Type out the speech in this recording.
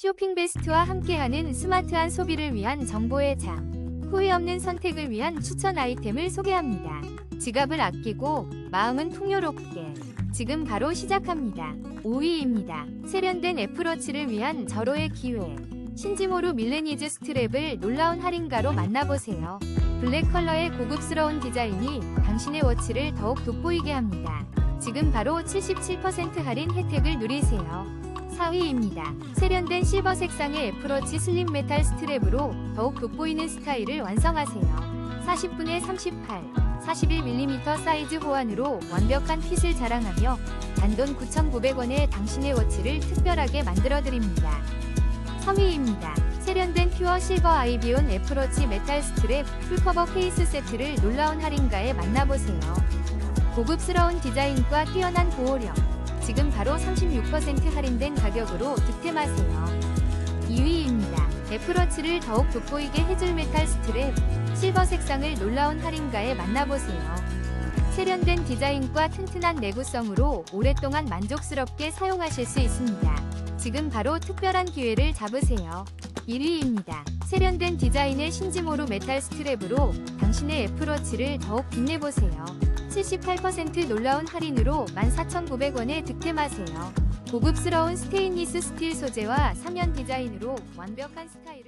쇼핑 베스트와 함께하는 스마트한 소비를 위한 정보의 장. 후회 없는 선택을 위한 추천 아이템을 소개합니다. 지갑을 아끼고 마음은 풍요롭게. 지금 바로 시작합니다. 5위입니다. 세련된 애플워치를 위한 절호의 기회. 신지모루 밀레니즈 스트랩을 놀라운 할인가로 만나보세요. 블랙 컬러의 고급스러운 디자인이 당신의 워치를 더욱 돋보이게 합니다. 지금 바로 77% 할인 혜택을 누리세요. 4위입니다. 세련된 실버 색상의 애플워치 슬림 메탈 스트랩으로 더욱 돋보이는 스타일을 완성하세요. 40분에 38, 41mm 사이즈 호환으로 완벽한 핏을 자랑하며 단돈 9,900원에 당신의 워치를 특별하게 만들어드립니다. 3위입니다. 세련된 퓨어 실버 아이비온 애플워치 메탈 스트랩 풀커버 케이스 세트를 놀라운 할인가에 만나보세요. 고급스러운 디자인과 뛰어난 보호력. 지금 바로 36% 할인된 가격으로 득템하세요. 2위입니다. 애플워치를 더욱 돋보이게 해줄 메탈 스트랩 실버 색상을 놀라운 할인가에 만나보세요. 세련된 디자인과 튼튼한 내구성으로 오랫동안 만족스럽게 사용하실 수 있습니다. 지금 바로 특별한 기회를 잡으세요. 1위입니다. 세련된 디자인의 신지모루 메탈 스트랩으로 당신의 애플워치를 더욱 빛내보세요. 78% 놀라운 할인으로 14,900원에 득템하세요. 고급스러운 스테인리스 스틸 소재와 사면 디자인으로 완벽한 스타일을